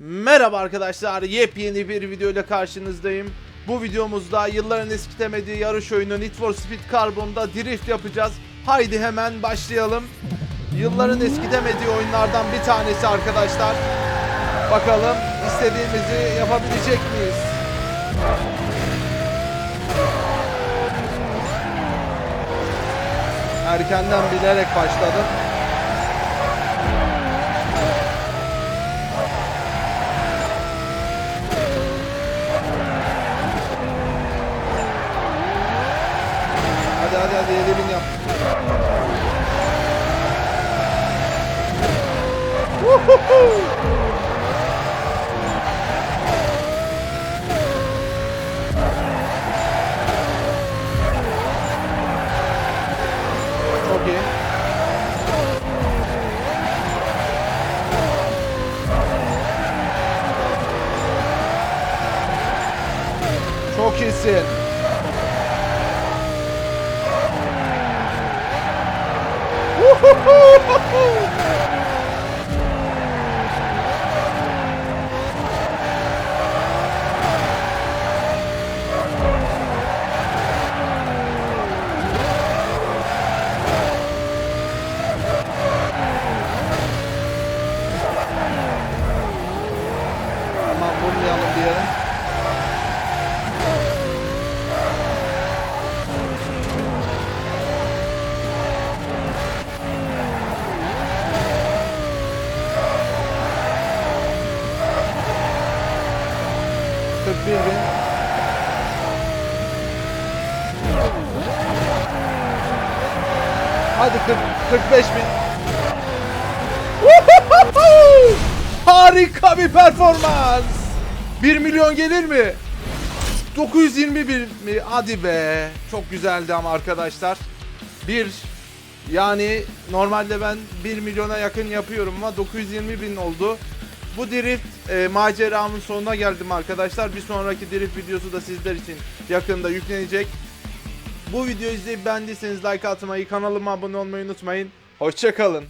Merhaba arkadaşlar, yepyeni bir video ile karşınızdayım. Bu videomuzda yılların eskitemediği yarış oyunu Need for Speed Carbon'da drift yapacağız. Haydi hemen başlayalım. Yılların eskitemediği oyunlardan bir tanesi arkadaşlar. Bakalım istediğimizi yapabilecek miyiz? Erkenden bilerek başladım. Hadi hadi 7000 yap. Çok iyi. Çok iyisin. Uhul! 41 bin. Hadi 40, 45 bin. Harika bir performans. 1 milyon gelir mi? 921 mi? Hadi be. Çok güzeldi ama arkadaşlar. Bir yani normalde ben 1 milyona yakın yapıyorum ama 920 bin oldu. Bu drift e, maceramın sonuna geldim arkadaşlar. Bir sonraki drift videosu da sizler için yakında yüklenecek. Bu videoyu izleyip beğendiyseniz like atmayı, kanalıma abone olmayı unutmayın. Hoşçakalın.